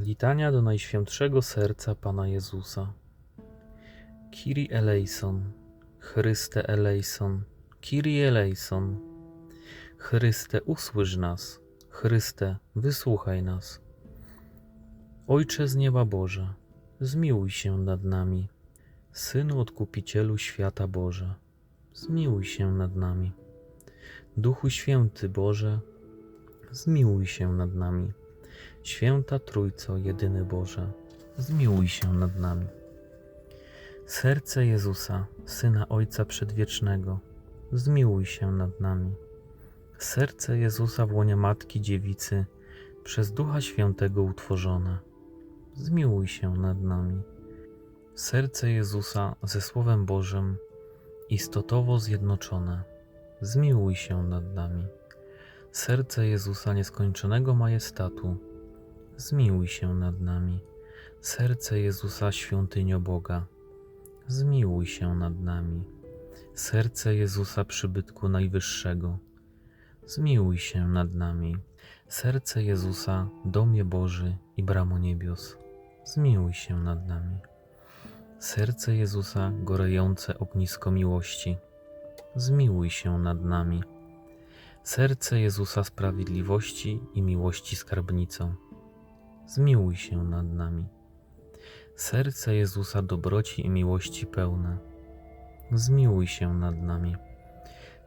Litania do Najświętszego Serca Pana Jezusa. Kiri eleison, Chryste eleison, Kiri eleison. Chryste, usłysz nas, Chryste, wysłuchaj nas. Ojcze z nieba Boże, zmiłuj się nad nami. Synu Odkupicielu świata Boże, zmiłuj się nad nami. Duchu Święty Boże, zmiłuj się nad nami. Święta Trójco, jedyny Boże, zmiłuj się nad nami. Serce Jezusa, Syna Ojca Przedwiecznego, zmiłuj się nad nami. Serce Jezusa w łonie Matki Dziewicy, przez Ducha Świętego utworzone, zmiłuj się nad nami. Serce Jezusa ze Słowem Bożym, istotowo zjednoczone, zmiłuj się nad nami. Serce Jezusa nieskończonego majestatu, zmiłuj się nad nami. Serce Jezusa świątynio Boga, zmiłuj się nad nami. Serce Jezusa przybytku Najwyższego, zmiłuj się nad nami. Serce Jezusa, domie Boży i bramo niebios, zmiłuj się nad nami. Serce Jezusa, gorejące ognisko miłości, zmiłuj się nad nami. Serce Jezusa sprawiedliwości i miłości skarbnicą, zmiłuj się nad nami. Serce Jezusa dobroci i miłości pełne, zmiłuj się nad nami.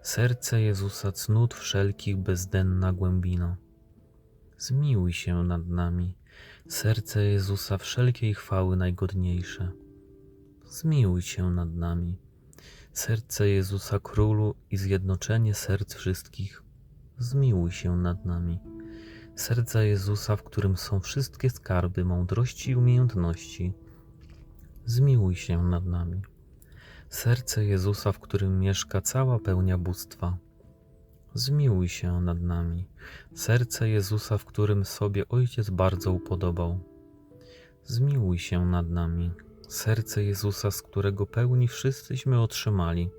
Serce Jezusa cnót wszelkich bezdenna głębino, zmiłuj się nad nami. Serce Jezusa wszelkiej chwały najgodniejsze, zmiłuj się nad nami. Serce Jezusa Królu i zjednoczenie serc wszystkich, zmiłuj się nad nami. Serca Jezusa, w którym są wszystkie skarby mądrości i umiejętności, zmiłuj się nad nami. Serce Jezusa, w którym mieszka cała pełnia bóstwa, zmiłuj się nad nami. Serce Jezusa, w którym sobie Ojciec bardzo upodobał, zmiłuj się nad nami. Serce Jezusa, z którego pełni wszyscyśmy otrzymali,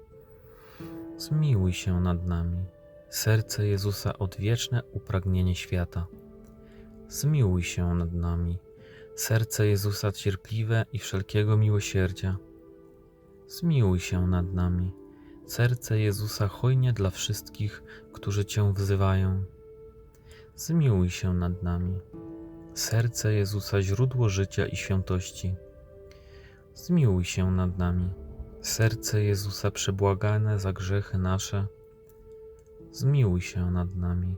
zmiłuj się nad nami. Serce Jezusa, odwieczne upragnienie świata, zmiłuj się nad nami. Serce Jezusa, cierpliwe i wszelkiego miłosierdzia, zmiłuj się nad nami. Serce Jezusa, hojnie dla wszystkich, którzy Cię wzywają, zmiłuj się nad nami. Serce Jezusa, źródło życia i świętości, zmiłuj się nad nami. Serce Jezusa przebłagane za grzechy nasze, zmiłuj się nad nami.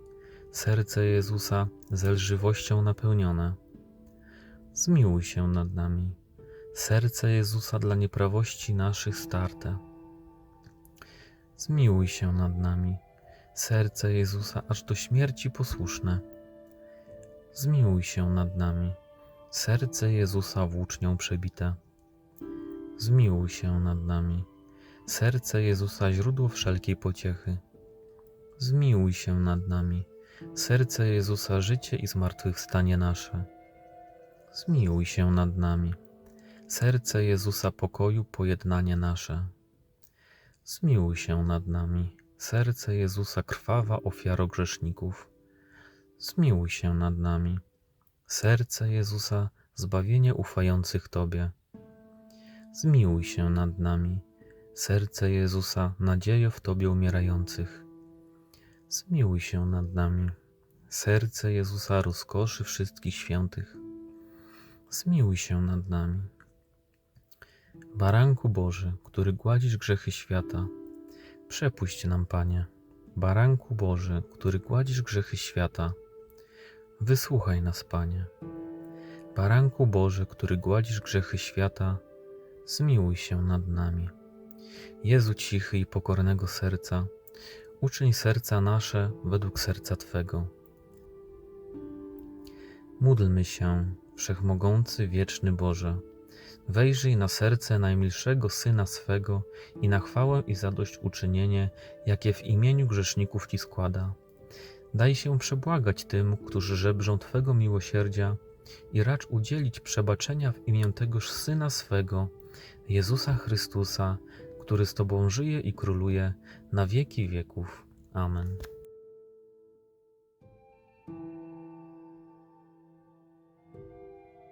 Serce Jezusa ze lżywością napełnione, zmiłuj się nad nami. Serce Jezusa dla nieprawości naszych starte, zmiłuj się nad nami. Serce Jezusa aż do śmierci posłuszne, zmiłuj się nad nami. Serce Jezusa włócznią przebite, zmiłuj się nad nami. Serce Jezusa źródło wszelkiej pociechy, zmiłuj się nad nami. Serce Jezusa życie i zmartwychwstanie nasze, zmiłuj się nad nami. Serce Jezusa pokoju pojednanie nasze, zmiłuj się nad nami. Serce Jezusa krwawa ofiaro grzeszników, zmiłuj się nad nami. Serce Jezusa zbawienie ufających Tobie, zmiłuj się nad nami. Serce Jezusa nadzieja w Tobie umierających, zmiłuj się nad nami. Serce Jezusa rozkoszy wszystkich świętych, zmiłuj się nad nami. Baranku Boży, który gładzisz grzechy świata, przepuść nam, Panie. Baranku Boży, który gładzisz grzechy świata, wysłuchaj nas, Panie. Baranku Boży, który gładzisz grzechy świata, zmiłuj się nad nami. Jezu cichy i pokornego serca, uczyń serca nasze według serca Twego. Módlmy się, Wszechmogący, Wieczny Boże, wejrzyj na serce najmilszego Syna swego i na chwałę i zadośćuczynienie, jakie w imieniu grzeszników Ci składa. Daj się przebłagać tym, którzy żebrzą Twego miłosierdzia i racz udzielić przebaczenia w imię tegoż Syna swego, Jezusa Chrystusa, który z Tobą żyje i króluje na wieki wieków. Amen.